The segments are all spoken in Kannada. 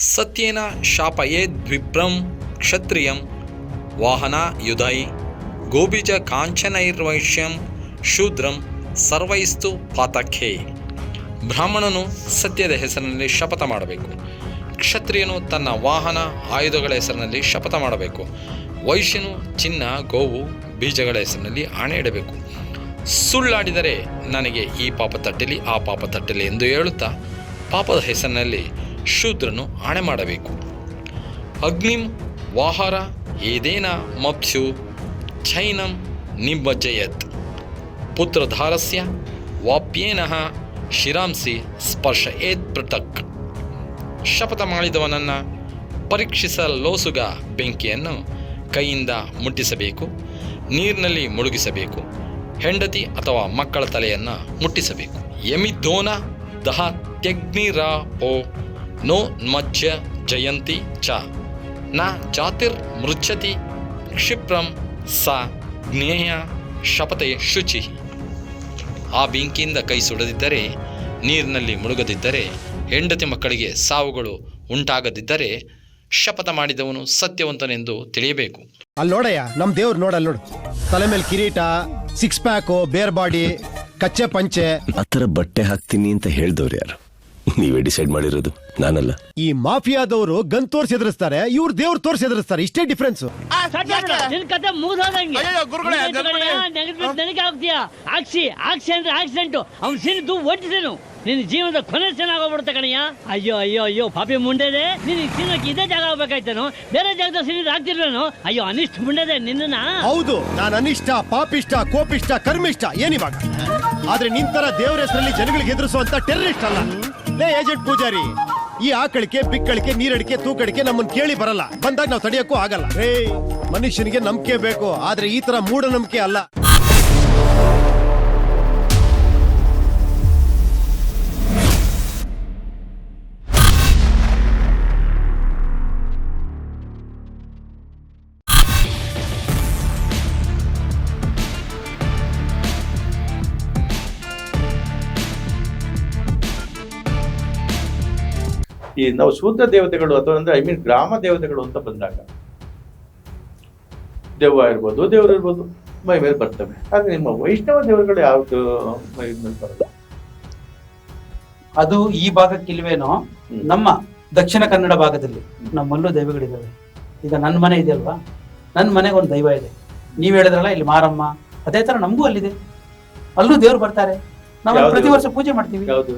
ಸತ್ಯೇನ ಶಾಪಯೇದ್ವಿಪ್ರಂ ಕ್ಷತ್ರಿಯಂ ವಾಹನ ಯುಧೈ ಗೋಬೀಜ ಕಾಂಚನೈರ್ವೈಶ್ಯಂ ಶೂದ್ರಂ ಸರ್ವೈಸ್ತು ಪಾತಖೇ ಬ್ರಾಹ್ಮಣನು ಸತ್ಯದ ಹೆಸರಿನಲ್ಲಿ ಶಪಥ ಮಾಡಬೇಕು. ಕ್ಷತ್ರಿಯನು ತನ್ನ ವಾಹನ, ಆಯುಧಗಳ ಹೆಸರಿನಲ್ಲಿ ಶಪಥ ಮಾಡಬೇಕು. ವೈಶ್ಯನು ಚಿನ್ನ, ಗೋವು, ಬೀಜಗಳ ಹೆಸರಿನಲ್ಲಿ ಆಣೆ ಇಡಬೇಕು. ಸುಳ್ಳಾಡಿದರೆ ನನಗೆ ಈ ಪಾಪ ತಟ್ಟಲಿ, ಆ ಪಾಪ ತಟ್ಟಲಿ ಎಂದು ಹೇಳುತ್ತಾ ಪಾಪದ ಹೆಸರಿನಲ್ಲಿ ಶೂದ್ರನು ಆಣೆ ಮಾಡಬೇಕು. ಅಗ್ನಿಂ ವಾಹಾರ ಏದೇನ ಮಪ್ಸು ಚೈನಂ ನಿಂಬಜಯತ್ ಪುತ್ರಧಾರಸ್ಯ ವಾಪ್ಯೇನಃ ಶಿರಾಂಸಿ ಸ್ಪರ್ಶ ಏತ್ ಪೃಥಕ್. ಶಪಥ ಮಾಡಿದವನನ್ನು ಪರೀಕ್ಷಿಸಲೋಸುಗ ಬೆಂಕಿಯನ್ನು ಕೈಯಿಂದ ಮುಟ್ಟಿಸಬೇಕು, ನೀರಿನಲ್ಲಿ ಮುಳುಗಿಸಬೇಕು, ಹೆಂಡತಿ ಅಥವಾ ಮಕ್ಕಳ ತಲೆಯನ್ನು ಮುಟ್ಟಿಸಬೇಕು. ಯಮಿದ್ದೋನ ದಹ ತ್ಯಗ್ನಿರ ಓ ನೋ ಮಜ್ಜ ಜಯಂತಿ ಚ ನ ಜಾತಿರ್ ಮೃಚ್ಛತಿ ಕ್ಷಿಪ್ರಂ ಸ ಜ್ಞೇಯ ಶಪತೆ ಶುಚಿ ಆ ಬೆಂಕಿಯಿಂದ ಕೈ ಸುಡದಿದ್ದರೆ ನೀರಿನಲ್ಲಿ ಮುಳುಗದಿದ್ದರೆ ಹೆಂಡತಿ ಮಕ್ಕಳಿಗೆ ಸಾವುಗಳು ಉಂಟಾಗದಿದ್ದರೆ ಶಪಥ ಮಾಡಿದವನು ಸತ್ಯವಂತನೆಂದು ತಿಳಿಯಬೇಕು. ಅಲ್ಲಿ ನೋಡಯ್ಯ ನಮ್ ದೇವ್ರು ನೋಡಲ್ಲ ನೋಡು. ತಲೆ ಮೇಲೆ ಕಿರೀಟ ಸಿಕ್ಸ್ ಪ್ಯಾಕು ಬೇರ್ ಬಾಡಿ ಕಚ್ಚೆ ಪಂಚೆ. ಆ ಥರ ಬಟ್ಟೆ ಹಾಕ್ತೀನಿ ಅಂತ ಹೇಳ್ದವ್ರು ಯಾರು? ನೀವೇ ಡಿಸೈಡ್ ಮಾಡಿರೋದು ನಾನಲ್ಲ. ಈ ಮಾಫಿಯಾದವರು ಗನ್ ತೋರ್ಸಿ ಎದುರಿಸ್ತಾರೆ ಇವ್ರು ದೇವ್ರು ತೋರ್ಸಿ ಎದುರಿಸ್ತಾರೆ ಇಷ್ಟೇ ಡಿಫ್ರೆನ್ಸ್ ನಿನ್ ಕತೆ ಮುಗಿದೋದಂಗೆ. ಅಯ್ಯಯ್ಯೋ, ಗುರುಗಳೇ. ನನಗೆ ಆಗ್ತೀಯಾ? ಹಾಕ್ಸಿ ಆಕ್ಸಿ ಅಂದ್ರೆ ಆಕ್ಸಿಡೆಂಟ್. ಅವ್ನು ಸಿನಿದು ಒಟ್ಟಿಸೇನು ನಿನ್ನ ಜೀವನದ ಕೊನೆ ಚೆನ್ನಾಗೋಗ್ಬಿಡುತ್ತೆ ಕಣಯ್ಯ. ಅಯ್ಯೋ ಅಯ್ಯೋ ಅಯ್ಯೋ ಪಾಪಿ ಮುಂಡೆದೆ. ನಿನ್ ಸಿನಕ್ಕೆ ಇದೇ ಜಾಗ ಆಗ್ಬೇಕಾಯ್ತೇನೋ? ಬೇರೆ ಜಾಗದ ಸಿನಿದ್ ಆಗ್ತಿರ್ಲೇನು ಅಯ್ಯೋ ಅನಿಷ್ಟ ಮುಂಡೆದೆ ನಿನ್ನ ಹೌದು ನಾನು ಅನಿಷ್ಟ ಪಾಪಿಷ್ಟ ಕೋಪಿಷ್ಟ ಕರ್ಮಿಷ್ಟ ಏನಿವಾಗ. ಆದ್ರೆ ನಿಂತರ ದೇವರ ಹೆಸರಲ್ಲಿ ಜನಗಳಿಗೆ ಎದುರಿಸುವಂತ ಟೆರರಿಸ್ಟ್ ಅಲ್ಲ. ಲೇ ಏಜೆಂಟ್ ಪೂಜಾರಿ. ಈ ಆಕಳಿಕೆ, ಬಿಕ್ಕಳಿಕೆ, ನೀರಡಿಕೆ, ತೂಕಡಿಕೆ ನಮ್ಮನ್ನ ಕೇಳಿ ಬರಲ್ಲ. ಬಂದಾಗ ನಾವು ತಡೆಯಕ್ಕೂ ಆಗಲ್ಲ. ರೇ ಮನುಷ್ಯನಿಗೆ ನಂಬಿಕೆ ಬೇಕು. ಆದ್ರೆ ಈ ತರ ಮೂಢನಂಬಿಕೆ ಅಲ್ಲ. ಈ ನಾವು ಶೂದ್ರ ದೇವತೆಗಳು ಅಥವಾ ಅಂದ್ರೆ ಐ ಮೀನ್ ಗ್ರಾಮ ದೇವತೆಗಳು ಅಂತ ಬಂದಾಗ ದೆವ್ವ ಇರ್ಬೋದು ದೇವರು ಇರ್ಬೋದು ಮೈ ಮೇಲೆ ಬರ್ತವೆ. ಆದ್ರೆ ನಿಮ್ಮ ವೈಷ್ಣವ ದೇವರುಗಳು ಯಾವ್ದು ಮೈ ಮೇಲೆ ಬರಲ್ಲ. ಅದು ಈ ಭಾಗಕ್ಕಿಲ್ವೇನೋ. ನಮ್ಮ ದಕ್ಷಿಣ ಕನ್ನಡ ಭಾಗದಲ್ಲಿ ನಮ್ಮಲ್ಲೂ ದೈವಗಳಿದ್ದಾವೆ. ಈಗ ನನ್ನ ಮನೆ ಇದೆ ಅಲ್ವಾ? ನನ್ನ ಮನೆಗೆ ಒಂದು ದೈವ ಇದೆ. ನೀವ್ ಹೇಳಿದ್ರಲ್ಲ ಇಲ್ಲಿ ಮಾರಮ್ಮ ಅದೇ ತರ ನಮಗೂ ಅಲ್ಲಿದೆ. ಅಲ್ಲೂ ದೇವ್ರು ಬರ್ತಾರೆ. ನಾವು ಪ್ರತಿ ವರ್ಷ ಪೂಜೆ ಮಾಡ್ತೀವಿ. ಯಾವ್ದು?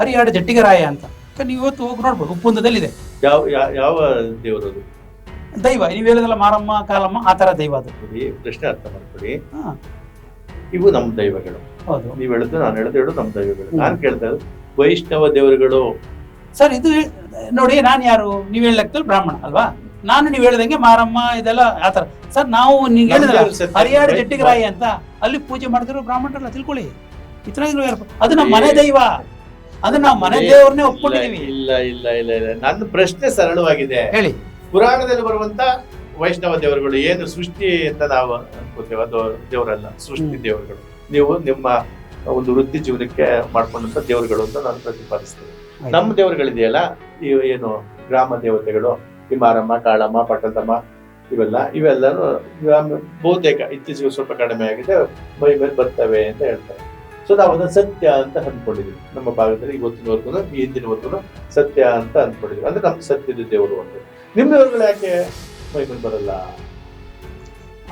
ಹರಿಹಾಡು ಜಟ್ಟಿಗೆ ರಾಯ ಜಟ್ಟಿಗರಾಯ ಅಂತ. ನೀವು ಇವತ್ತು ಹೋಗಿ ನೋಡ್ಬೋದು ಉಪ್ಪುಂದದಲ್ಲಿದೆ ಯಾವ ಯಾ- ಯಾವ ದೇವರು ಅದು? ದೈವ ನೀವು ಹೇಳಿದಲ್ಲ ಮಾರಮ್ಮ ಕಾಲಮ್ಮ ಆ ತರ ದೈವ ಅದು. ನೋಡಿ, ಪ್ರಶ್ನೆ ಅರ್ಥ ಮಾಡ್ಕೊಳ್ಳಿ. ಹಾ. ಇವು ನಮ್ಮ ದೈವಗಳು. ಹೌದು. ನೀವ್ ಹೇಳಿದ್ದು ನಾನು ಹೇಳಿದ್ದು ಹೇಳು ನಮ್ಮ ದೈವಗಳು. ಹ್ಮ್. ನಾನ್ ಕೇಳ್ತಾ ಇರೋದು ವೈಷ್ಣವ ದೇವರುಗಳು. ಸರ್ ಇದು ನೋಡಿ ನಾನು ಯಾರು? ನೀವ್ ಹೇಳಕ್ತಲ್ಲಿ ಬ್ರಾಹ್ಮಣ ಅಲ್ವಾ? ನಾನು ನೀವು ಹೇಳ್ದಂಗೆ ಮಾರಮ್ಮ ಇದೆಲ್ಲ ಆತರ ಸರ್ ನಾವು ನೀವು ನಮ್ಮ ಹರಿಯಾಡ ದೇವ್ರು ಸತ್ಯ. ಹರಿಯಾಡ ಜಟ್ಟಿಗರಾಯ ಅಂತ ಅಲ್ಲಿ ಪೂಜೆ ಮಾಡಿದ್ರು ಬ್ರಾಹ್ಮಣರಲ್ಲ ತಿಳ್ಕೊಳ್ಳಿ. ಇತರ ಅದು ನಮ್ಮ ಮನೆ ದೈವ. ಅದು ನಾವು ಮನೆ ದೇವ್ರನ್ನೇ ಇಲ್ಲ ಒಪ್ಕೊಂಡಿದೀವಿ. ಇಲ್ಲ ಇಲ್ಲ ಇಲ್ಲ ಇಲ್ಲ. ನನ್ನ ಪ್ರಶ್ನೆ ಸರಳವಾಗಿದೆ. ಹೇಳಿ. ಪುರಾಣದಲ್ಲಿ ಬರುವಂತ ವೈಷ್ಣವ ದೇವರುಗಳು ಏನು ಸೃಷ್ಟಿ ಅಂತ ನಾವು ಅನ್ಕೋತೇವೆ. ಅದು ದೇವರಲ್ಲ ಸೃಷ್ಟಿ ದೇವರುಗಳು. ನೀವು ನಿಮ್ಮ ಒಂದು ವೃತ್ತಿ ಜೀವನಕ್ಕೆ ಮಾಡ್ಕೊಂಡಂತ ದೇವರುಗಳು ಅಂತ ನಾನು ಪ್ರತಿಪಾದಿಸ್ತೇನೆ. ನಮ್ಮ ದೇವರುಗಳಿದೆಯಲ್ಲ ಇವು ಏನು ಗ್ರಾಮ ದೇವತೆಗಳು ಹಿಮಾರಮ್ಮ ಕಾಳಮ್ಮ ಪಟ್ಟದಮ್ಮ ಇವೆಲ್ಲ ಇವೆಲ್ಲರೂ ಬಹುತೇಕ ಇತ್ತೀಚೆಗೆ ಸ್ವಲ್ಪ ಕಡಿಮೆ ಆಗಿದೆ ಮೈ ಮೇಲೆ ಬರ್ತವೆ ಅಂತ ಹೇಳ್ತಾರೆ. ಸೊ ನಾವು ಅದನ್ನ ಸತ್ಯ ಅಂತ ಅಂದ್ಕೊಂಡಿದ್ವಿ. ನಮ್ಮ ಭಾಗದಲ್ಲಿ ಇವತ್ತಿನವರೆಗೂ ಈ ಹಿಂದಿನವರೆಗೂ ಸತ್ಯ ಅಂತ ಅಂದ್ಕೊಂಡಿದ್ವಿ. ಅಂದ್ರೆ ನಮ್ಗೆ ಸತ್ಯದ ದೇವರು ಅಂತ ನಿಮ್ಮ ದೇವರುಗಳು ಯಾಕೆ ಮೈಮೇಲೆ ಬರಲ್ಲ?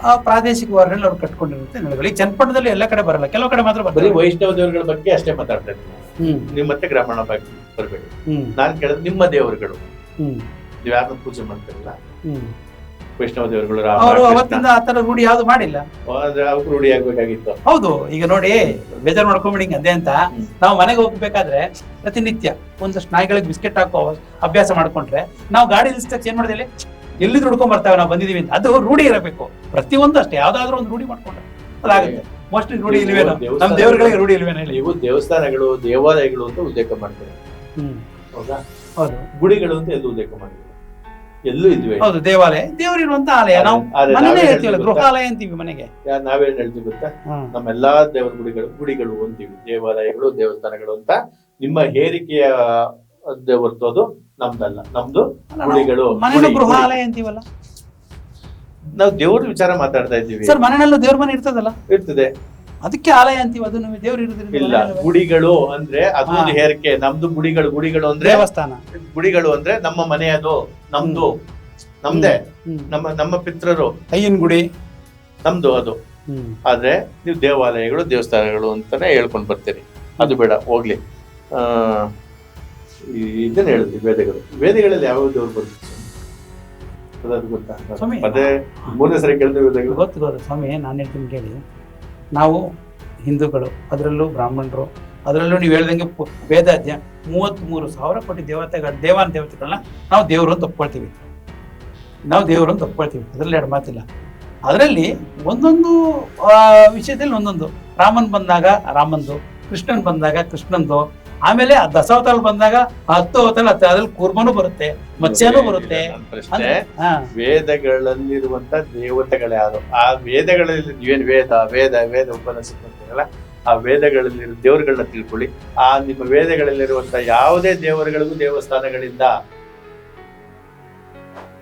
ಆ ಪ್ರಾದೇಶಿಕ ವರ್ಗದಲ್ಲಿ ಅವ್ರು ಕಟ್ಕೊಂಡಿರುತ್ತೆ ನೆಲೆಗಳು. ಈ ಚನ್ನಪಟ್ಟಣದಲ್ಲಿ ಎಲ್ಲ ಕಡೆ ಬರಲ್ಲ. ಕೆಲವು ಕಡೆ ಮಾತ್ರ ಬರೀ ವೈಷ್ಣವ ದೇವರುಗಳ ಬಗ್ಗೆ ಅಷ್ಟೇ ಮಾತಾಡ್ತಾ ಇದ್ದೀನಿ. ನೀವು ಮತ್ತೆ ಗ್ರಾಮಣ ಬಗ್ಗೆ ಬರಬೇಡಿ. ನಾನು ಕೇಳಿದ್ರೆ ನಿಮ್ಮ ದೇವರುಗಳು. ನೀವು ಯಾರನ್ನ ಪೂಜೆ ಮಾಡ್ತಾರಲ್ಲ? ವೈಷ್ಣವ ದೇವರುಗಳು ಅವರು ಅವತ್ತಿಂದ ಆ ತರ ರೂಢಿ ಯಾವ್ದು ಮಾಡಿಲ್ಲ. ರೂಢಿ ಆಗ್ಬೇಕಾಗಿತ್ತು. ಹೌದು ಈಗ ನೋಡಿ ಬೇಜಾರ್ ಮಾಡ್ಕೊಂಬಿಡಿ ಅದೇ ಅಂತ. ನಾವು ಮನೆಗೆ ಹೋಗ್ಬೇಕಾದ್ರೆ ಪ್ರತಿನಿತ್ಯ ಒಂದಷ್ಟು ನಾಯಿಗಳಿಗೆ ಬಿಸ್ಕೆಟ್ ಹಾಕೋ ಅಭ್ಯಾಸ ಮಾಡ್ಕೊಂಡ್ರೆ ನಾವು ಗಾಡಿ ನಿಲ್ಸಿದಾಗ ಏನ್ ಮಾಡಿದ್ರೆ ಎಲ್ಲಿ ದುಡ್ಕೊಂಡ್ ಬರ್ತಾವೆ ನಾವು ಬಂದಿದೀವಿ ಅಂತ. ಅದು ರೂಢಿ ಇರಬೇಕು. ಪ್ರತಿಯೊಂದು ಅಷ್ಟೇ ಯಾವ್ದಾದ್ರು ಒಂದು ರೂಢಿ ಮಾಡ್ಕೊಂಡ್ರೆ ಅದಾಗುತ್ತೆ ಮೋಸ್ಟ್ಲಿ ರೂಢಿ ಇಲ್ವೇನೋ? ನಮ್ ದೇವರುಗಳಿಗೆ ರೂಢಿ ಇಲ್ವೇನೋ ಹೇಳಿ. ಇವು ದೇವಸ್ಥಾನಗಳು ದೇವಾಲಯಗಳು ಅಂತ ಉಲ್ಲೇಖ ಮಾಡ್ತಾರೆ. ಹ್ಮ್. ಹೌದಾ? ಹೌದು. ಗುಡಿಗಳು ಅಂತ ಎಲ್ಲಿ ಉಲ್ಲೇಖ ಮಾಡಿಲ್ಲ ಎಲ್ಲೂ ಇದ್ವಿ. ಹೌದು ದೇವಾಲಯ. ದೇವರಿರುವಂತ ಆಲಯ. ನಾವು ಮನೆನೇ ಹೇಳ್ತೀವಲ್ಲ ಹೇಳ್ತೀವಿ ಗೃಹಾಲಯ ಅಂತೀವಿ ಮನೆಗೆ. ಯಾ- ನಾವೇನ್ ಹೇಳ್ತೀವಿ ಗೊತ್ತಾ? ಹ್ಮ್. ನಮ್ಮೆಲ್ಲಾ ದೇವರ ಗುಡಿಗಳು ಗುಡಿಗಳು ಅಂತೀವಿ ದೇವಾಲಯಗಳು ದೇವಸ್ಥಾನಗಳು ಅಂತ. ನಿಮ್ಮ ಹೇರಿಕೆಯ ಹೊರತು ಅದು ನಮ್ದಲ್ಲ. ನಮ್ದು ಅಲ್ಲ, ನಾವು ಗುಡಿಗಳು ಗುಡಿ. ಗೃಹಾಲಯ ಅಂತೀವಲ್ಲ? ನಾವು ದೇವ್ರ ವಿಚಾರ ಮಾತಾಡ್ತಾ ಇದ್ದೀವಿ. ಸರ್ ಮನೆಯಲ್ಲೂ ದೇವ್ರ ಮನೆ ಇರ್ತದಲ್ಲ? ಇರ್ತದೆ. ಅದಕ್ಕೆ ಆಲಯ ಅಂತೀವಿ ಅದು ನಮಗೆ ದೇವ್ರು ಇಲ್ಲ ಗುಡಿಗಳು ಅಂದ್ರೆ ಅದೊಂದು ಹಾ. ಹೇರಿಕೆ. ನಮ್ದು ಗುಡಿಗಳು ಗುಡಿಗಳು ಅಂದ್ರೆ ದೇವಸ್ಥಾನ. ಗುಡಿಗಳು ಅಂದ್ರೆ ನಮ್ಮ ಮನೆಯದು ನಮ್ದು ನಮ್ದೇ ನಮ್ಮ ನಮ್ಮ ಪಿತ್ರರು ಅಯ್ಯನ್ ಗುಡಿ. ನಮ್ದು ಅದು. ಹ್ಮ್. ಆದ್ರೆ ನೀವು ದೇವಾಲಯಗಳು ದೇವಸ್ಥಾನಗಳು ಅಂತಾನೆ ಹೇಳ್ಕೊಂಡ್ ಬರ್ತೀರಿ. ಅದು ಬೇಡ ಹೋಗ್ಲಿ. ಆ ಈ- ಇದನ್ನ ಹೇಳಿದ್ವಿ ವೇದಗಳು. ವೇದಗಳಲ್ಲಿ ಯಾವ ದೇವ್ರು ಬರುತ್ತೆ ಅದಾದ್ರು ಗೊತ್ತಾ? ಸ್ವಾಮಿ. ಅದೇ ಮೂರನೇ ಸರಿ ಕೇಳಿದ್ರೆ ವೇದಗಳು. ಗೊತ್ತು ಗೊತ್ತು. ಸ್ವಾಮಿ ನಾನು ಹೇಳ್ತೀನಿ ಕೇಳಿ. ನಾವು ಹಿಂದೂಗಳು, ಅದರಲ್ಲೂ ಬ್ರಾಹ್ಮಣರು, ಅದರಲ್ಲೂ ನೀವು ಹೇಳ್ದಂಗೆ ವೇದಾಧ್ಯ ಮೂವತ್ತ್ಮೂರು ಸಾವಿರ ಕೋಟಿ ದೇವತೆಗಳ, ದೇವಾನ ದೇವತೆಗಳನ್ನ ನಾವು ದೇವರು ಅಂತ ಒಪ್ಕೊಳ್ತೀವಿ. ನಾವು ದೇವರು ಅಂತ ಒಪ್ಕೊಳ್ತೀವಿ, ಅದರಲ್ಲಿ ಎರಡು ಮಾತಿಲ್ಲ. ಅದರಲ್ಲಿ ಒಂದೊಂದು ವಿಷಯದಲ್ಲಿ ಒಂದೊಂದು. ರಾಮನ್ ಬಂದಾಗ ರಾಮಂದು, ಕೃಷ್ಣನ್ ಬಂದಾಗ ಕೃಷ್ಣಂದು ಆಮೇಲೆ ಆ ದಶಾವತಾರ ಬಂದಾಗ ಹತ್ತು ಅವತಾರ ಹತ್ತು ಅದ್ರಲ್ಲಿ ಕುರ್ಮನು ಬರುತ್ತೆ ಮತ್ಸ್ಯನು ಬರುತ್ತೆ. ಪ್ರಶ್ನೆ. ವೇದಗಳಲ್ಲಿರುವಂತ ದೇವತೆಗಳು ಯಾರು? ಆ ವೇದಗಳಲ್ಲಿ ಏನ್ ವೇದ ವೇದ ವೇದ ಉಪನಿಷತ್ತು ಆ ವೇದಗಳಲ್ಲಿ ದೇವರುಗಳನ್ನ ತಿಳ್ಕೊಳ್ಳಿ. ಆ ನಿಮ್ಮ ವೇದಗಳಲ್ಲಿರುವಂತ ಯಾವುದೇ ದೇವರುಗಳಿಗೂ ದೇವಸ್ಥಾನಗಳಿಂದ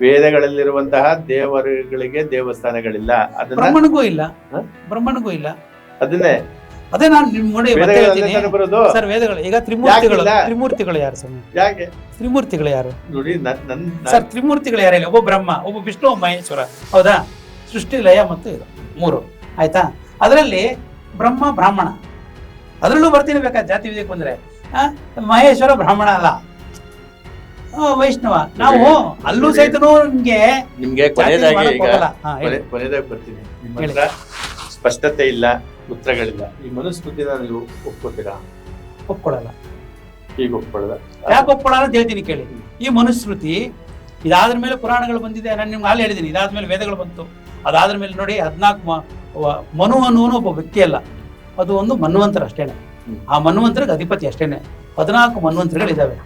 ವೇದಗಳಲ್ಲಿರುವಂತಹ ದೇವರುಗಳಿಗೆ ದೇವಸ್ಥಾನಗಳಿಲ್ಲ. ಅದನ್ನ ಬ್ರಹ್ಮನಿಗೂ ಇಲ್ಲ? ಬ್ರಹ್ಮನಿಗೂ ಇಲ್ಲ. ಅದನ್ನೇ ಅದೇ ನಾನು ನಿಮ್ ನೋಡಿ ಮತ್ತೆ ಹೇಳ್ತೀನಿ. ಸರ್ ವೇದಗಳು. ಈಗ ತ್ರಿಮೂರ್ತಿಗಳು ತ್ರಿಮೂರ್ತಿಗಳು ಯಾರು ಸ್ವಾಮಿ? ಯಾಕೆ? ತ್ರಿಮೂರ್ತಿಗಳು ಯಾರು? ನೋಡಿ ಸರ್ ತ್ರಿಮೂರ್ತಿಗಳು ಯಾರಿಲ್ಲ ಒಬ್ಬ ಬ್ರಹ್ಮ ಒಬ್ಬ ವಿಷ್ಣು ಒಬ್ಬ ಮಹೇಶ್ವರ. ಹೌದಾ? ಸೃಷ್ಟಿ ಲಯ ಮತ್ತು ಇದು ಮೂರು. ಆಯ್ತಾ? ಅದರಲ್ಲಿ ಬ್ರಹ್ಮ ಬ್ರಾಹ್ಮಣ. ಅದರಲ್ಲೂ ಬರ್ತೀನಿ ಬೇಕಾ? ಜಾತಿ ವಿಧಕ್ಕೆ ಬಂದ್ರೆ ಆ, ಮಹೇಶ್ವರ ಬ್ರಾಹ್ಮಣ ಅಲ್ಲ. ವೈಷ್ಣವ. ನಾವು ಅಲ್ಲೂ ಸಹಿತ ನಿಮ್ಗೆ ನಿಮ್ಗೆ ಕೊನೆಯದಾಗಿ ಬರ್ತೀನಿ. ಸ್ಪಷ್ಟತೆ ಇಲ್ಲ. ಉತ್ತರಗಳಿಲ್ಲ. ಈ ಮನುಸ್ಮೃತಿನ ನೀವು ಒಪ್ಕೋತೀರಾ? ಒಪ್ಕೊಳಲ್ಲ ಈಗ ಒಪ್ಕೊಳ್ಳಲ್ಲ ಯಾಕೆ ಒಪ್ಕೊಳ್ಳಲ್ಲ ಅಂತ ಹೇಳ್ತೀನಿ ಕೇಳಿ. ಈ ಮನುಸ್ಮೃತಿ ಇದಾದ್ರ ಮೇಲೆ ಪುರಾಣಗಳು ಬಂದಿದೆ ನಾನು ನಿಮ್ಗೆ ಅಲ್ಲಿ ಹೇಳಿದ್ದೀನಿ ಇದಾದ ಮೇಲೆ ವೇದಗಳು ಬಂತು. ಅದಾದ್ರ ಮೇಲೆ ನೋಡಿ ಹದಿನಾಲ್ಕು ಮನು ಅನ್ನುವನು ಒಬ್ಬ ವ್ಯಕ್ತಿ ಅಲ್ಲ. ಅದು ಒಂದು ಮನ್ವಂತರ ಅಷ್ಟೇನೆ. ಆ ಮನ್ವಂತರಕ್ಕೆ ಅಧಿಪತಿ ಅಷ್ಟೇನೆ. ಹದಿನಾಲ್ಕು ಮನ್ವಂತರಗಳಿದ್ದಾವೆ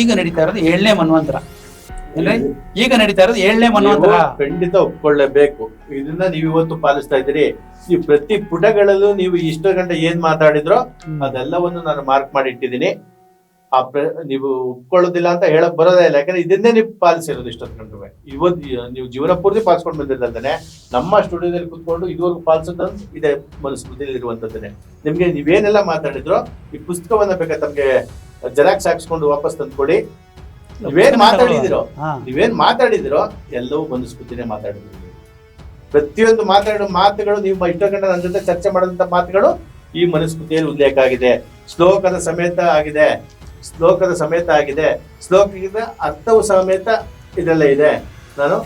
ಈಗ ನಡೀತಾ ಇರೋದು ಏಳನೇ ಮನ್ವಂತರ. ಈಗ ನಡೀತಾ ಇರೋದು ಏಳನೇ ಮನ್ವಂತರ ನೀವು ಖಂಡಿತ ಒಪ್ಕೊಳ್ಳೇಬೇಕು. ಇದನ್ನ ನೀವು ಇವತ್ತು ಪಾಲಿಸ್ತಾ ಇದ್ದೀರಿ. ಈ ಪ್ರತಿ ಪುಟಗಳಲ್ಲೂ ನೀವು ಇಷ್ಟು ಗಂಟೆ ಏನ್ ಮಾತಾಡಿದ್ರೋ. ಅದೆಲ್ಲವನ್ನು ನಾನು ಮಾರ್ಕ್ ಮಾಡಿ ಇಟ್ಟಿದ್ದೀನಿ ಆ ಪ್ರ- ನೀವು ಒಪ್ಕೊಳ್ಳೋದಿಲ್ಲ ಅಂತ ಹೇಳಕ್ ಬರೋದೇ ಇಲ್ಲ. ಯಾಕಂದ್ರೆ ಇದನ್ನೇ ನೀವು ಪಾಲಿಸಿರೋದು ಇಷ್ಟೊತ್ತು ಗಂಟೆ ಇವತ್ತು ನೀವು ಜೀವನ ಪೂರ್ತಿ ಪಾಲಿಸ್ಕೊಂಡು ಬಂದಿದ್ದಲ್ದೇ ನಮ್ಮ ಸ್ಟುಡಿಯೋದಲ್ಲಿ ಕುತ್ಕೊಂಡು ಇದುವರೆಗೂ ಪಾಲಿಸೋದು ಇದೆ ಮನುಸ್ಮೃತಿಯಲ್ಲಿ ಇರುವಂತದ್ದೇನೆ ನಿಮ್ಗೆ ನೀವೇನೆಲ್ಲ ಮಾತಾಡಿದ್ರೋ ಈ ಪುಸ್ತಕವನ್ನ ಬೇಕಾದ್ರೆ ತಮ್ಗೆ ಜೆರಾಕ್ಸ್ ಹಾಕ್ಸ್ಕೊಂಡು ವಾಪಸ್ ತಂದ್ಕೊಡಿ. ನೀವೇನ್ ಮಾತಾಡಿದಿರೋ. ನೀವೇನ್ ಮಾತಾಡಿದಿರೋ ಎಲ್ಲವೂ ಮನುಸ್ಮೃತಿನೇ ಮಾತಾಡಿದ್ರು ಪ್ರತಿಯೊಂದು ಮಾತಾಡೋ ಮಾತುಗಳು ನೀವು ಇಷ್ಟೋ ಗಂಟೆ ನನ್ನ ಜೊತೆ ಚರ್ಚೆ ಮಾಡಿದಂತ ಮಾತುಗಳು ಈ ಮನುಸ್ಮೃತಿಯಲ್ಲಿ ಉಲ್ಲೇಖ ಆಗಿದೆ. ಶ್ಲೋಕದ ಸಮೇತ ಆಗಿದೆ. ಶ್ಲೋಕದ ಸಮೇತ ಆಗಿದೆ. ಶ್ಲೋಕದ ಅರ್ಥವು ಸಮೇತ ಇದೆಲ್ಲ ಇದೆ. ನಾನು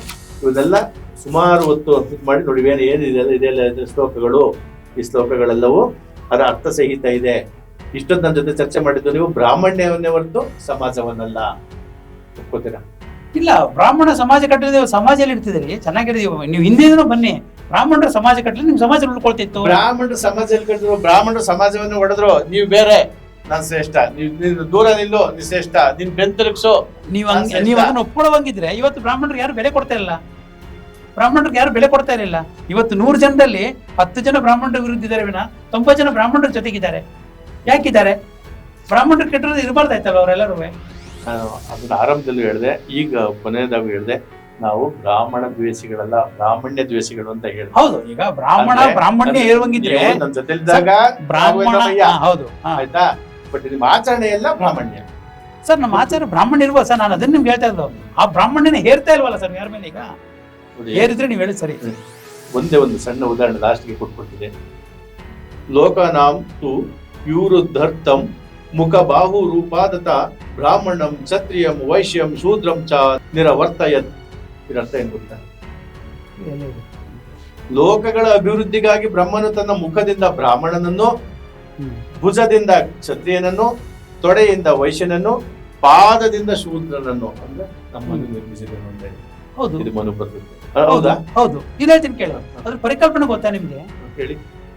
ಇವನ್ನೆಲ್ಲ ಸುಮಾರು ಹೊತ್ತು ಇದು ಮಾಡಿ ನೋಡಿ ಏನು ಏನಿದೆ ಇದೆಲ್ಲ ಇದೆ ಶ್ಲೋಕಗಳು. ಈ ಶ್ಲೋಕಗಳೆಲ್ಲವೂ ಅದರ ಅರ್ಥ ಸಹಿತ ಇದೆ. ಇಷ್ಟೊಂದು ನನ್ನ ಜೊತೆ ಚರ್ಚೆ ಮಾಡಿದ್ದು ನೀವು ಬ್ರಾಹ್ಮಣ್ಯವನ್ನೇ ಹೊರತು ಸಮಾಜವನ್ನಲ್ಲ. ಒಪ್ಕೋತೀರಾ ಇಲ್ಲ ಬ್ರಾಹ್ಮಣ ಸಮಾಜ ಕಟ್ಟಲಿದೆ ಸಮಾಜದಲ್ಲಿ ಇರ್ತಿದ್ರಿ ಚೆನ್ನಾಗಿರ್ತೀವಿ. ನೀವು ಹಿಂದಿನ ಬನ್ನಿ. ಬ್ರಾಹ್ಮಣರ ಸಮಾಜ ಕಟ್ಟಲಿ ನಿಮ್ ಸಮಾಜ ಉಳ್ಕೊಳ್ತಿತ್ತು. ಬ್ರಾಹ್ಮಣರ ಸಮಾಜದಲ್ಲಿ ಕಟ್ಟಿದ್ರು ಬ್ರಾಹ್ಮಣರು ಸಮಾಜವನ್ನು ಹೊಡೆದ್ರು ನೀವು ಬೇರೆ. ನಾನ್ ಶ್ರೇಷ್ಠ. ನೀವ್ ನೀನು ದೂರ ನಿಲ್ಲು ನೀ ಶ್ರೇಷ್ಠ. ನಿನ್ ಬೆನ್ ತಿರುಗ್ಸು. ನೀವು ನೀವ್ ಹಂಗೆ. ನೀವು ಅದನ್ನ ಒಪ್ಕೊಳ್ಳೋವಂಗಿದ್ರೆ ಇವತ್ತು ಬ್ರಾಹ್ಮಣರಿಗೆ ಯಾರು ಬೆಲೆ ಕೊಡ್ತಾ ಇಲ್ಲ. ಬ್ರಾಹ್ಮಣರಿಗೆ ಯಾರು ಬೆಲೆ ಕೊಡ್ತಾ ಇರಲಿಲ್ಲ. ಇವತ್ತು ನೂರು ಜನದಲ್ಲಿ ಹತ್ತು ಜನ ಬ್ರಾಹ್ಮಣರ ವಿರುದ್ಧ ಇದ್ದಾರೆ ವಿನ ತೊಂಬತ್ತು ಜನ ಬ್ರಾಹ್ಮಣರ ಜೊತೆಗಿದ್ದಾರೆ. ಯಾಕಿದ್ದಾರೆ? ಬ್ರಾಹ್ಮಣರು ಕೆಟ್ಟರೆ ಇರಬಾರ್ದಾಯ್ತಲ್ಲ ಅವರೆಲ್ಲರೂ? ನಾನು ಅದನ್ನ ಆರಂಭದಲ್ಲೂ ಹೇಳಿದೆ ಈಗ ಕೊನೆಯದಾಗೂ ಹೇಳಿದೆ ನಾವು ಬ್ರಾಹ್ಮಣ ದ್ವೇಷಿಗಳಲ್ಲ ಬ್ರಾಹ್ಮಣ್ಯ ದ್ವೇಷಿಗಳು ಅಂತ ಹೇಳಿ ಹೌದು ಈಗ ಬ್ರಾಹ್ಮಣ ಬ್ರಾಹ್ಮಣ್ಯ ಹೇಳುವಂಗಿದ್ರೆ ನನ್ನ ನನ್ ಜೊತೆಲಿದ್ದಾಗ ಬ್ರಾಹ್ಮಣ. ಹೌದು. ಆಯ್ತಾ? ಬಟ್ ನಿಮ್ಮ ಆಚರಣೆ ಎಲ್ಲ ಬ್ರಾಹ್ಮಣ್ಯ. ಸರ್ ನಮ್ಮ ಆಚಾರ ಬ್ರಾಹ್ಮಣ ಇರುವ ಸರ್ ನಾನು ಅದನ್ನ ನಿಮ್ಗೆ ಹೇಳ್ತಾ ಇದ್ದು ಆ ಬ್ರಾಹ್ಮಣ್ಯನ ಹೇರ್ತಾ ಇಲ್ವಲ್ಲ ಸರ್ ಯಾರ ಮೇಲೆ ಈಗ? ಹೇರಿದ್ರೆ ನೀವು ಹೇಳಿ ಸರಿ. ಒಂದೇ ಒಂದು ಸಣ್ಣ ಉದಾಹರಣೆ ಲಾಸ್ಟ್ಗೆ ಕೊಟ್ಕೊಟ್ಟಿದೆ ಲೋಕನಾಂ ತು ಯೂರುದ್ಧರ್ಥಂ ಮುಖ ಬಾಹು ರೂಪಾದತ ಬ್ರಾಹ್ಮಣಂ ಕ್ಷತ್ರಿಯಂ ವೈಶ್ಯಂ ಶೂದ್ರಂ ಚ ನಿರವರ್ತಯತ್ ಇದರರ್ಥ ಏನು ಗೊತ್ತಾ? ಲೋಕಗಳ ಅಭಿವೃದ್ಧಿಗಾಗಿ ಬ್ರಹ್ಮನು ತನ್ನ ಮುಖದಿಂದ ಬ್ರಾಹ್ಮಣನನ್ನು ಹ್ಮ್. ಭುಜದಿಂದ ಕ್ಷತ್ರಿಯನನ್ನು ತೊಡೆಯಿಂದ ವೈಶ್ಯನನ್ನು ಪಾದದಿಂದ ಶೂದ್ರನನ್ನು ಅಂದ್ರೆ ನಮ್ಮನ್ನು ನಿರ್ಮಿಸಿದನು ಅಂತ ಹೌದು. ಇದು ಮನುಪದ್ಧತಿ ಹೌದಾ? ಹೌದು. ಇದು ಹೇಳ್ತೀನಿ ಕೇಳಿ. ಅದ್ರ ಪರಿಕಲ್ಪನೆ ಗೊತ್ತಾ ನಿಮ್ಗೆ? ಹೇಳಿ.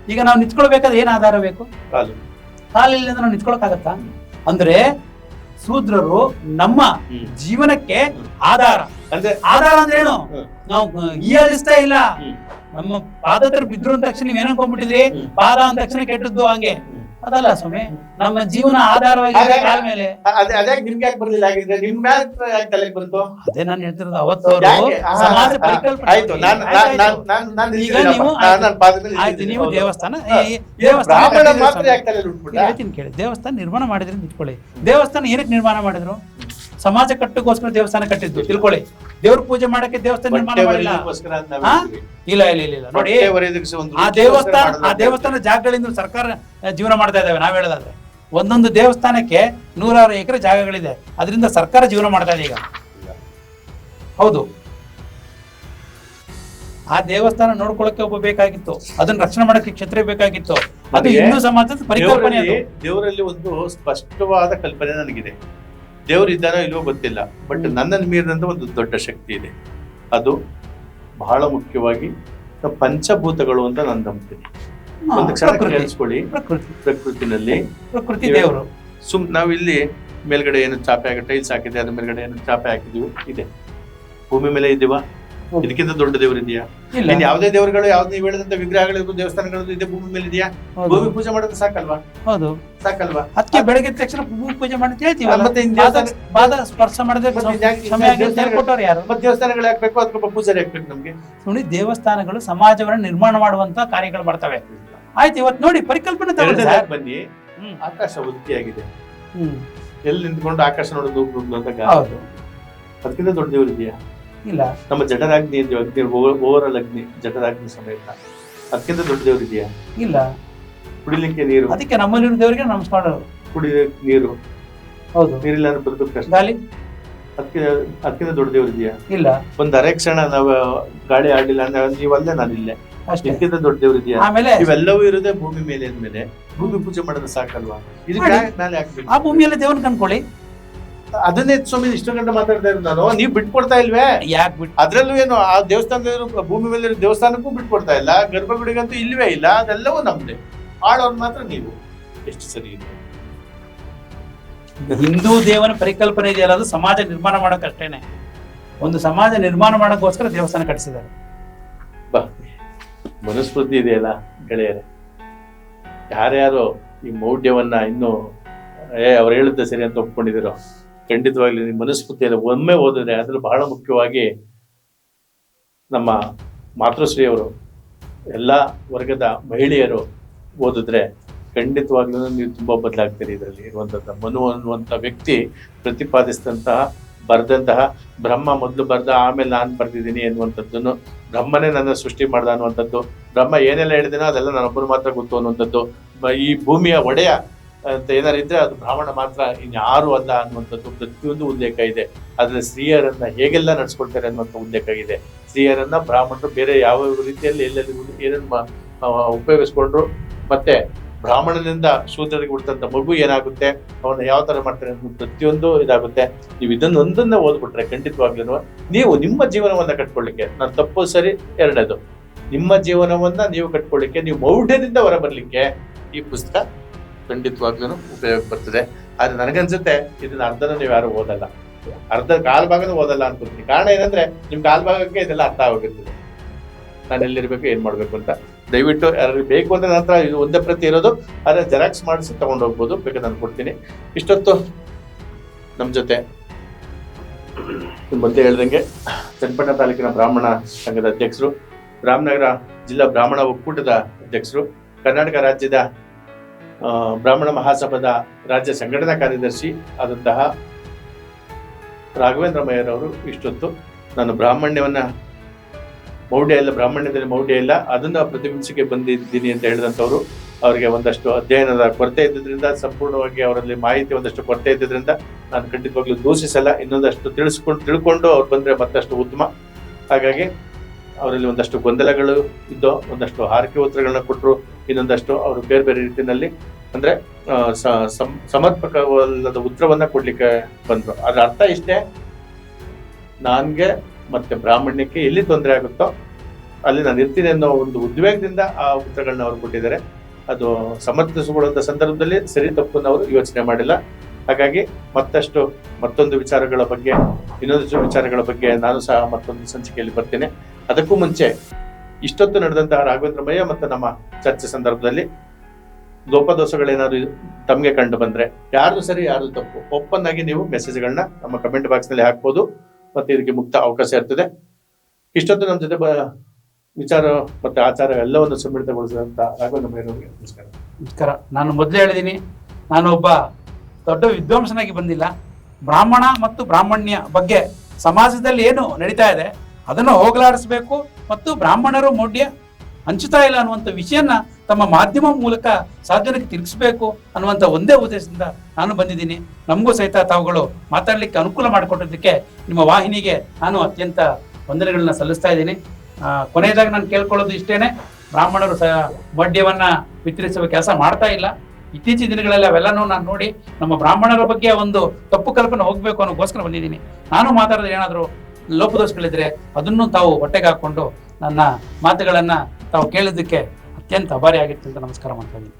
ಈಗ ನಾವು ನಿಂತ್ಕೊಳ್ಬೇಕಾದ್ರೆ ಏನ್ ಆಧಾರ ಬೇಕು? ಕಾಲು. ಕಾಲಿಲ್ಲದೆ ನಾವು ನಿಂತ್ಕೊಳಕ್ಕಾಗತ್ತಾ ಅಂದ್ರೆ ಶೂದ್ರರು ನಮ್ಮ ಜೀವನಕ್ಕೆ ಆಧಾರ. ಅಂದ್ರೆ ಆಧಾರ ಅಂದ್ರೆ ಏನು. ನಾವು ಹೀಯಾಳಿಸ್ತಾ ಇಲ್ಲ. ನಮ್ಮ ಪಾದ ಹತ್ರ ಬಿದ್ರು ಅಂದ ತಕ್ಷಣ ನೀವ್ ಏನ್ ಅನ್ಕೊಂಡ್ಬಿಟ್ಟಿದ್ರಿ? ಹ್ಮ್. ಪಾದ ಅಂದ ತಕ್ಷಣ ಕೆಟ್ಟದ್ದು ಹಂಗೆ. ಅದಲ್ಲ ಸ್ವಾಮಿ ನಮ್ಮ ಜೀವನ ಆಧಾರವಾಗಿ ಅದೇ- ಮೇಲೆ. ಅದೇ ಅದೇ ನಿಮ್ಗೆ ಯಾಕೆ ಬರ್ಲಿಲ್ಲ? ಹಾಗಿದ್ರೆ ನಿಮ್ ಮ್ಯಾಲ ಯಾಕೆ ತಲೆಗೆ ಬಂತು? ಅದೇ ನಾನು ಹೇಳ್ತಿರೋದು ಅವತ್ತು ಅವರು ಸಮಾಜ ಪರಿಕಲ್ಪನೆ ಆಯ್ತು. ನಾನ್ ಆಯ್ತು, ನಾನ್- ಆಯ್ತು. ನಾನ್- ನಾನ್- ನಾನ್ ಈಗ ನೀವು ನಾನ್ ಪಾದದಲ್ಲಿ ಆಯ್ತು ನೀವು ದೇವಸ್ಥಾನ ದೇವಸ್ಥಾನ ಬ್ರಾಹ್ಮಣ ಮಾತ್ರ ಸ್ವಾಮಿ. ಯಾಕೆ ತಲೆಯಲ್ಲಿ ಉಟ್ಬಿಟ್ಟ? ಹೇಳ್ತೀನಿ ಕೇಳಿ. ದೇವಸ್ಥಾನ ನಿರ್ಮಾಣ ಮಾಡಿದ್ರೆ ನಿಂತ್ಕೊಳ್ಳಿ. ದೇವಸ್ಥಾನ ಏನಕ್ಕೆ ನಿರ್ಮಾಣ ಮಾಡಿದ್ರು? ಸಮಾಜ ಕಟ್ಟಕ್ಕೋಸ್ಕರ ದೇವಸ್ಥಾನ ಕಟ್ಟಿದ್ದು. ತಿಳ್ಕೊಳ್ಳಿ. ದೇವ್ರ ಪೂಜೆ ಮಾಡಕ್ಕೆ ದೇವಸ್ಥಾನ ನಿರ್ಮಾಣ ಮಾಡಿಲ್ಲ. ಹಾ? ಇಲ್ಲ ಇಲ್ಲ ಇಲ್ಲ ಇಲ್ಲ. ನೋಡಿ ಆ ದೇವಸ್ಥಾನ ಆ ದೇವಸ್ಥಾನ ಜಾಗಗಳಿಂದ ಸರ್ಕಾರ ಜೀವನ ಮಾಡ್ತಾ ಇದ್ದಾವೆ ನಾವ್ ಹೇಳೋದಾದ್ರೆ. ಒಂದೊಂದು ದೇವಸ್ಥಾನಕ್ಕೆ ನೂರಾರು ಎಕರೆ ಜಾಗಗಳಿದೆ. ಅದರಿಂದ ಸರ್ಕಾರ ಜೀವನ ಮಾಡ್ತಾ ಇದೆ ಈಗ. ಹೌದು. ಆ ದೇವಸ್ಥಾನ ನೋಡ್ಕೊಳಕ್ಕೆ ಒಬ್ಬ ಬೇಕಾಗಿತ್ತು. ಅದನ್ನ ರಕ್ಷಣೆ ಮಾಡಕ್ಕೆ ಕ್ಷತ್ರಿಯ ಬೇಕಾಗಿತ್ತು. ಅದು ನನಗೆ ಹಿಂದೂ ಸಮಾಜದ ಪರಿಕಲ್ಪನೆ ಅದು. ದೇವರಲ್ಲಿ ಒಂದು ಸ್ಪಷ್ಟವಾದ ಕಲ್ಪನೆ ನನಗಿದೆ. ದೇವರು ಇದ್ದಾನೋ ಇಲ್ಲೋ ಗೊತ್ತಿಲ್ಲ ಬಟ್ ನನ್ನನ್ನು ಮೀರಿದಂತ ಒಂದು ದೊಡ್ಡ ಶಕ್ತಿ ಇದೆ. ಅದು ಬಹಳ ಮುಖ್ಯವಾಗಿ ಪಂಚಭೂತಗಳು ಅಂತ ನಾನು ನಂಬ್ತೀನಿ. ಒಂದು ಕ್ಷಣ ಕೇಳಿಸ್ಕೊಳ್ಳಿ. ಪ್ರಕೃತಿ. ಪ್ರಕೃತಿನಲ್ಲಿ ಪ್ರಕೃತಿ ದೇವರು. ಸುಮ್ ನಾವಿಲ್ಲಿ ಇಲ್ಲಿ ಮೇಲ್ಗಡೆ ಏನು ಚಾಪೆ ಹಾಕಿ ಟೈಲ್ಸ್ ಹಾಕಿದೆ ಅದ್ರ ಮೇಲ್ಗಡೆ ಏನು ಚಾಪೆ ಹಾಕಿದೀವಿ ಇದೆ. ಭೂಮಿ ಮೇಲೆ ಇದೀವ. ಇದಕ್ಕಿಂತ ದೊಡ್ಡ ದೇವರು ಇದೆಯಾ? ಇಲ್ಲ. ಯಾವುದೇ ದೇವರುಗಳು ಯಾವ್ದು ನೀವು ಹೇಳಿದಂತ ವಿಗ್ರಹಗಳಿಗೂ ದೇವಸ್ಥಾನಗಳು ಇದೆ ಭೂಮಿ ಮೇಲೆ ಇದೆಯಾ? ಭೂಮಿ ಪೂಜೆ ಮಾಡೋದು ಸಾಕಲ್ವಾ? ಹೌದು. ಸಾಕಲ್ವಾ? ಅದಕ್ಕೆ ಬೆಳಗ್ಗೆ ತಕ್ಷಣ ಭೂಮಿ ಪೂಜೆ ಮಾಡಿ ಹೇಳ್ತೀವಲ್ಲ? ಮತ್ತೆ ಪಾದ ಸ್ಪರ್ಶ ಮಾಡದೆ ಕೊಟ್ಟವ್ರು ಯಾರು? ಮತ್ತೆ ದೇವಸ್ಥಾನಗಳು ಹಾಕ್ಬೇಕು ಅದಕ್ಕೊಬ್ಬ ಪೂಜಾರಿ ಹಾಕ್ಬೇಕು ನಮ್ಗೆ. ನೋಡಿ ದೇವಸ್ಥಾನಗಳು ಸಮಾಜವನ್ನ ನಿರ್ಮಾಣ ಮಾಡುವಂತ ಕಾರ್ಯಗಳು ಬರ್ತವೆ ಆಯ್ತು ಇವತ್ತು ನೋಡಿ ಪರಿಕಲ್ಪನೆ. ಬನ್ನಿ. ಹ್ಮ್. ಆಕಾಶ ಉದ್ದಿಯಾಗಿದೆ ಹ್ಮ್. ಎಲ್ಲಿ ನಿಂತ್ಕೊಂಡು ಆಕಾಶ ನೋಡೋದು ಅಂತ ಹೌದು. ಅದಕ್ಕಿಂತ ದೊಡ್ಡ ದೇವರು ಇದೆಯಾ? ಇಲ್ಲ. ನಮ್ಮ ಜಠರಾಗ್ನಿ ಓವರ್ ಅಗ್ನಿ ಜಠರಾಗ್ನಿ ಸಮೇತ. ಅದಕ್ಕಿಂತ ದೊಡ್ಡ ದೇವರು ಇದೆಯಾ ಇಲ್ಲ. ಕುಡಿಲಿಕ್ಕೆ ನೀರು. ಅದಕ್ಕೆ ನಮ್ಮಲ್ಲಿರೋ ದೇವರಿಗೆ ನಮಸ್ಕಾರ ಕುಡಿಲಿಕ್ಕೆ ನೀರು. ಹೌದು. ನೀರಿಲ್ಲ ಅಂದ್ರೆ ಬದುಕೋದು ಕಷ್ಟ. ಅಲ್ಲಿ ಅದಕ್ಕೆ ಅದಕ್ಕಿಂತ ದೊಡ್ಡ ದೇವರು ಇದೆಯಾ ಇಲ್ಲ. ಒಂದ್ ಅರೆ ಕ್ಷಣ ನಾವು ಗಾಳಿ ಆಡಲಿಲ್ಲ ಅಂದ್ರೆ ನೀವಲ್ಲೇ ನಾನು ಇಲ್ಲೇ. ಅಷ್ಟೇ. ಇದಕ್ಕಿಂತ ದೊಡ್ಡ ದೇವರು ಇದೆಯಾ ಆಮೇಲೆ ಇವೆಲ್ಲವೂ ಇರೋದೇ ಭೂಮಿ ಮೇಲೆ ಅಂದ್ಮೇಲೆ ಭೂಮಿ ಪೂಜೆ ಮಾಡೋದು ಸಾಕಲ್ವಾ? ಇದಕ್ಕೆ ಮೇಲೆ ಆ ಭೂಮಿಯಲ್ಲಿ ದೇವ್ರನ್ನ ಕಂಡ್ಕೊಳ್ಳಿ. ಅದನ್ನೇ ಸ್ವಾಮಿ ಇಷ್ಟು ಗಂಟೆ ಮಾತಾಡ್ತಾ ಇರೋದು ನಾನು. ನೀವು ಬಿಟ್ಕೊಡ್ತಾ ಇಲ್ವೇ? ಯಾಕೆ ಬಿಟ್ಟು ಅದ್ರಲ್ಲೂ ಏನು ಆ ದೇವಸ್ಥಾನದ ಭೂಮಿ ಮೇಲೆ ದೇವಸ್ಥಾನಕ್ಕೂ ಬಿಟ್ಕೊಡ್ತಾ ಇಲ್ಲ ಗರ್ಭಗುಡಿಗಂತೂ ಇಲ್ವೇ ಇಲ್ಲ ಅದೆಲ್ಲವೂ ನಮ್ದೆ. ಆಳೋರು ಮಾತ್ರ ನೀವು. ಎಷ್ಟು ಸರಿ ಇದೆ. ಹಿಂದೂ ದೇವನ ಪರಿಕಲ್ಪನೆ ಇದೆಯಲ್ಲ ಅದು ಸಮಾಜ ನಿರ್ಮಾಣ ಮಾಡೋಕಷ್ಟೇನೆ ಒಂದು ಸಮಾಜ ನಿರ್ಮಾಣ ಮಾಡೋಕ್ಕೋಸ್ಕರ ದೇವಸ್ಥಾನ ಕಟ್ಟಿಸಿದ್ದಾರೆ. ಬಾ. ಮನುಸ್ಮೃತಿ ಇದೆಯಲ್ಲ ಗೆಳೆಯರೆ. ಯಾರ್ಯಾರು ಈ ಮೌಢ್ಯವನ್ನ ಇನ್ನು ಏ ಅವ್ರು ಹೇಳುತ್ತೆ ಸರಿ ಅಂತ ಒಪ್ಕೊಂಡಿದ್ದೀರೋ? ಖಂಡಿತವಾಗ್ಲಿ ನಿಮ್ಮ ಮನುಸ್ಮೃತಿಯಲ್ಲಿ ಒಮ್ಮೆ ಓದಿದ್ರೆ ಅದ್ರಲ್ಲಿ ಬಹಳ ಮುಖ್ಯವಾಗಿ ನಮ್ಮ ಮಾತೃಶ್ರೀಯವರು, ಎಲ್ಲ ವರ್ಗದ ಮಹಿಳೆಯರು ಓದಿದ್ರೆ ಖಂಡಿತವಾಗ್ಲೂ ನೀವು ತುಂಬ ಬದಲಾಗ್ತೀರಿ ಇದರಲ್ಲಿ ಇರುವಂಥದ್ದು ಮನು ಅನ್ನುವಂಥ ವ್ಯಕ್ತಿ ಪ್ರತಿಪಾದಿಸಿದಂತಹ, ಬರೆದಂತಹ, ಬ್ರಹ್ಮ ಮೊದಲು ಬರೆದ, ಆಮೇಲೆ ನಾನು ಬರೆದಿದ್ದೀನಿ ಎನ್ನುವಂಥದ್ದನ್ನು ಬ್ರಹ್ಮನೇ ನನ್ನ ಸೃಷ್ಟಿ ಮಾಡ್ದ ಅನ್ನುವಂಥದ್ದು, ಬ್ರಹ್ಮ ಏನೆಲ್ಲ ಹೇಳಿದಿನೋ ಅದೆಲ್ಲ ನನ್ನೊಬ್ಬರು ಮಾತ್ರ ಗೊತ್ತು ಅನ್ನುವಂಥದ್ದು ಈ ಭೂಮಿಯ ಒಡೆಯ ಅಂತ ಏನಾರು ಇದ್ರೆ ಅದು ಬ್ರಾಹ್ಮಣ ಮಾತ್ರ ಇನ್ಯಾರು ಅಲ್ಲ ಅನ್ನುವಂಥದ್ದು ಪ್ರತಿಯೊಂದು ಉಲ್ಲೇಖ ಇದೆ. ಆದರೆ ಸ್ತ್ರೀಯರನ್ನ ಹೇಗೆಲ್ಲ ನಡ್ಸ್ಕೊಳ್ತಾರೆ ಅನ್ನುವಂಥ ಉಲ್ಲೇಖ ಇದೆ. ಸ್ತ್ರೀಯರನ್ನ ಬ್ರಾಹ್ಮಣರು ಬೇರೆ ಯಾವ ರೀತಿಯಲ್ಲಿ ಎಲ್ಲೆಲ್ಲಿ ಏನೇನು ಉಪಯೋಗಿಸ್ಕೊಂಡ್ರು, ಮತ್ತೆ ಬ್ರಾಹ್ಮಣನಿಂದ ಶೂದ್ರರಿಗೆ ಹುಡ್ತಂತ ಮಗು ಏನಾಗುತ್ತೆ, ಅವನ್ನ ಯಾವ ತರ ಮಾಡ್ತಾರೆ ಅನ್ನೋದು ಪ್ರತಿಯೊಂದು ಇದಾಗುತ್ತೆ. ನೀವು ಇದನ್ನ ಒಂದನ್ನ ಓದ್ಬಿಟ್ರೆ ಖಂಡಿತವಾಗ್ಲೂ ನೀವು ನಿಮ್ಮ ಜೀವನವನ್ನ ಕಟ್ಕೊಳ್ಳಿಕ್ಕೆ, ನಾನು ತಪ್ಪು ಸರಿ, ಎರಡನೇದು. ನಿಮ್ಮ ಜೀವನವನ್ನ ನೀವು ಕಟ್ಕೊಳ್ಳಿಕ್ಕೆ, ನೀವು ಮೌಢ್ಯದಿಂದ ಹೊರ ಬರ್ಲಿಕ್ಕೆ ಈ ಪುಸ್ತಕ ಖಂಡಿತವಾಗ್ಲೂ ಉಪಯೋಗ ಬರ್ತದೆ. ಆದ್ರೆ ನನಗನ್ಸುತ್ತೆ ಇದನ್ನ ಅರ್ಧನ ನೀವು ಯಾರು ಓದಲ್ಲ. ಅರ್ಧ ಕಾಲ್ ಓದಲ್ಲ ಅನ್ಕೊಂತೀನಿ. ಕಾರಣ ಏನಂದ್ರೆ ನಿಮ್ ಕಾಲ್ ಭಾಗಕ್ಕೆ ಇದೆಲ್ಲ ಅರ್ಥ ಆಗೋಗಿರ್ತದೆ. ನಾನು ಎಲ್ಲಿರ್ಬೇಕು, ಏನ್ ಮಾಡ್ಬೇಕು ಅಂತ. ದಯವಿಟ್ಟು ಯಾರು ಬೇಕು ಅಂದ್ರೆ ನಂತರ ಇದು ಒಂದೇ ಪ್ರತಿ ಇರೋದು. ಆದ್ರೆ ಜೆರಾಕ್ಸ್ ಮಾಡಿಸಿ ತಗೊಂಡು ಹೋಗ್ಬೋದು ಬೇಕಾದ್ರೆ ನಾನು ಕೊಡ್ತೀನಿ. ಇಷ್ಟೊತ್ತು ನಮ್ಮ ಜೊತೆ ಮೊದಲೇ ಹೇಳ್ದಂಗೆ ಚನ್ನಪಟ್ಟಣ ತಾಲೂಕಿನ ಬ್ರಾಹ್ಮಣ ಸಂಘದ ಅಧ್ಯಕ್ಷರು, ರಾಮನಗರ ಜಿಲ್ಲಾ ಬ್ರಾಹ್ಮಣ ಒಕ್ಕೂಟದ ಅಧ್ಯಕ್ಷರು, ಕರ್ನಾಟಕ ರಾಜ್ಯದ ಬ್ರಾಹ್ಮಣ ಮಹಾಸಭಾದ ರಾಜ್ಯ ಸಂಘಟನಾ ಕಾರ್ಯದರ್ಶಿ ಆದಂತಹ ರಾಘವೇಂದ್ರ ಮಯ್ಯರವರು ಇಷ್ಟೊತ್ತು ನಾನು ಬ್ರಾಹ್ಮಣ್ಯವನ್ನ ಮೌಢ್ಯ ಇಲ್ಲ, ಬ್ರಾಹ್ಮಣ್ಯದಲ್ಲಿ ಮೌಢ್ಯ ಇಲ್ಲ, ಅದನ್ನು ಪ್ರತಿಬಿಂಬಿಸಕ್ಕೆ ಬಂದಿದ್ದೀನಿ ಅಂತ ಹೇಳಿದಂಥವ್ರು, ಅವರಿಗೆ ಒಂದಷ್ಟು ಅಧ್ಯಯನದ ಕೊರತೆ ಇದ್ದಿದ್ದರಿಂದ ಸಂಪೂರ್ಣವಾಗಿ ಅವರಲ್ಲಿ ಮಾಹಿತಿ ಒಂದಷ್ಟು ಕೊರತೆ ಇದ್ದಿದ್ದರಿಂದ ನಾನು ಖಂಡಿತವಾಗ್ಲೂ ದೂಷಿಸಲ್ಲ, ಇನ್ನೊಂದಷ್ಟು ತಿಳಿಸ್ಕೊಂಡು, ತಿಳ್ಕೊಂಡು ಅವ್ರು ಬಂದರೆ ಮತ್ತಷ್ಟು ಉತ್ತಮ. ಹಾಗಾಗಿ ಅವರಲ್ಲಿ ಒಂದಷ್ಟು ಗೊಂದಲಗಳು ಇದ್ದೋ, ಒಂದಷ್ಟು ಹಾರಿಕೆ ಉತ್ತರಗಳನ್ನ ಕೊಟ್ಟರು ಇನ್ನೊಂದಷ್ಟು ಅವರು ಬೇರೆ ಬೇರೆ ರೀತಿಯಲ್ಲಿ ಅಂದ್ರೆ ಸಮರ್ಪಕವಲ್ಲದ ಉತ್ತರವನ್ನ ಕೊಡ್ಲಿಕ್ಕೆ ಬಂದ್ರು. ಅದ್ರ ಅರ್ಥ ಇಷ್ಟೇ? ನನ್ಗೆ ಮತ್ತೆ ಬ್ರಾಹ್ಮಣ್ಯಕ್ಕೆ ಎಲ್ಲಿ ತೊಂದರೆ ಆಗುತ್ತೋ, ಅಲ್ಲಿ ನಾನು ಇರ್ತೀನಿ ಅನ್ನೋ ಒಂದು ಉದ್ವೇಗದಿಂದ ಆ ಉತ್ತರಗಳನ್ನ ಅವರು ಕೊಟ್ಟಿದ್ದಾರೆ. ಅದು ಸಮರ್ಥಿಸಿಕೊಳ್ಳುವಂತ ಸಂದರ್ಭದಲ್ಲಿ ಸರಿ ತಪ್ಪನ್ನು ಅವರು ಯೋಚನೆ ಮಾಡಿಲ್ಲ. ಹಾಗಾಗಿ ಮತ್ತಷ್ಟು ಮತ್ತೊಂದು ವಿಚಾರಗಳ ಬಗ್ಗೆ ಇನ್ನೊಂದು ವಿಚಾರಗಳ ಬಗ್ಗೆ ನಾನು ಸಹ ಮತ್ತೊಂದು ಸಂಚಿಕೆಯಲ್ಲಿ ಬರ್ತೇನೆ. ಅದಕ್ಕೂ ಮುಂಚೆ, ಇಷ್ಟೊತ್ತು ನಡೆದಂತಹ ರಾಘವೇಂದ್ರಮಯ್ಯ ಮತ್ತು ನಮ್ಮ ಚರ್ಚೆ ಸಂದರ್ಭದಲ್ಲಿ ಲೋಪದೋಷಗಳೇನಾದ್ರು ತಮಗೆ ಕಂಡು ಬಂದ್ರೆ, ಯಾರ್ದು ಸರಿ ಯಾರು ತಪ್ಪು ಓಪನ್ ಆಗಿ ನೀವು ಮೆಸೇಜ್ಗಳನ್ನ ನಮ್ಮ ಕಮೆಂಟ್ ಬಾಕ್ಸ್ನಲ್ಲಿ ಹಾಕ್ಬೋದು. ಮತ್ತೆ ಇದಕ್ಕೆ ಮುಕ್ತ ಅವಕಾಶ ಇರ್ತದೆ. ಇಷ್ಟೊತ್ತು ನಮ್ಮ ಜೊತೆ ವಿಚಾರ ಮತ್ತೆ ಆಚಾರ ಎಲ್ಲವನ್ನು ಸಮ್ಮಿಳಿತಗೊಳಿಸಿದಂತ ರಾಘವೇಂದ್ರ ಮೇರವರಿಗೆ ನಮಸ್ಕಾರ. ನಮಸ್ಕಾರ. ನಾನು ಮೊದಲೇ ಹೇಳಿದ್ದೀನಿ ನಾನು ಒಬ್ಬ ದೊಡ್ಡ ವಿದ್ವಾಂಸನಾಗಿ ಬಂದಿಲ್ಲ. ಬ್ರಾಹ್ಮಣ ಮತ್ತು ಬ್ರಾಹ್ಮಣ್ಯ ಬಗ್ಗೆ ಸಮಾಜದಲ್ಲಿ ಏನು ನಡೀತಾ ಇದೆ, ಅದನ್ನು ಹೋಗಲಾಡಿಸಬೇಕು ಮತ್ತು ಬ್ರಾಹ್ಮಣರು ಮೌಢ್ಯ ಹಂಚುತ್ತಾ ಇಲ್ಲ ಅನ್ನುವಂಥ ವಿಷಯನ ತಮ್ಮ ಮಾಧ್ಯಮ ಮೂಲಕ ಸಾರ್ವಜನಿಕ ತಿರುಗಿಸಬೇಕು ಅನ್ನುವಂಥ ಒಂದೇ ಉದ್ದೇಶದಿಂದ ನಾನು ಬಂದಿದ್ದೀನಿ. ನಮಗೂ ಸಹಿತ ತಾವುಗಳು ಮಾತಾಡಲಿಕ್ಕೆ ಅನುಕೂಲ ಮಾಡಿಕೊಟ್ಟಿದ್ದಕ್ಕೆ ನಿಮ್ಮ ವಾಹಿನಿಗೆ ನಾನು ಅತ್ಯಂತ ವಂದನೆಗಳನ್ನ ಸಲ್ಲಿಸ್ತಾ ಇದ್ದೀನಿ. ಕೊನೆಯದಾಗಿ ನಾನು ಕೇಳ್ಕೊಳ್ಳೋದು ಇಷ್ಟೇನೆ, ಬ್ರಾಹ್ಮಣರು ಸಹ ಮಡ್ಯವನ್ನ ವಿತರಿಸುವ ಕೆಲಸ ಮಾಡ್ತಾ ಇಲ್ಲ. ಇತ್ತೀಚಿನ ದಿನಗಳಲ್ಲಿ ಅವೆಲ್ಲನೂ ನಾನು ನೋಡಿ ನಮ್ಮ ಬ್ರಾಹ್ಮಣರ ಬಗ್ಗೆ ಒಂದು ತಪ್ಪು ಕಲ್ಪನೆ ಹೋಗಬೇಕು ಅನ್ನೋಗೋಸ್ಕರ ಬಂದಿದ್ದೀನಿ. ನಾನು ಮಾತಾಡೋದು ಏನಾದರೂ ಲೋಪದೋಷಗಳಿದ್ರೆ ಅದನ್ನು ತಾವು ಹೊಟ್ಟೆಗೆ ಹಾಕೊಂಡು ನನ್ನ ಮಾತುಗಳನ್ನ ತಾವು ಕೇಳಿದ್ದಕ್ಕೆ ಅತ್ಯಂತ ಅಭಾರಿ ಆಗಿತ್ತು ಅಂತ ನಮಸ್ಕಾರ ಮಾಡ್ತಾ ಇದ್ದೀನಿ.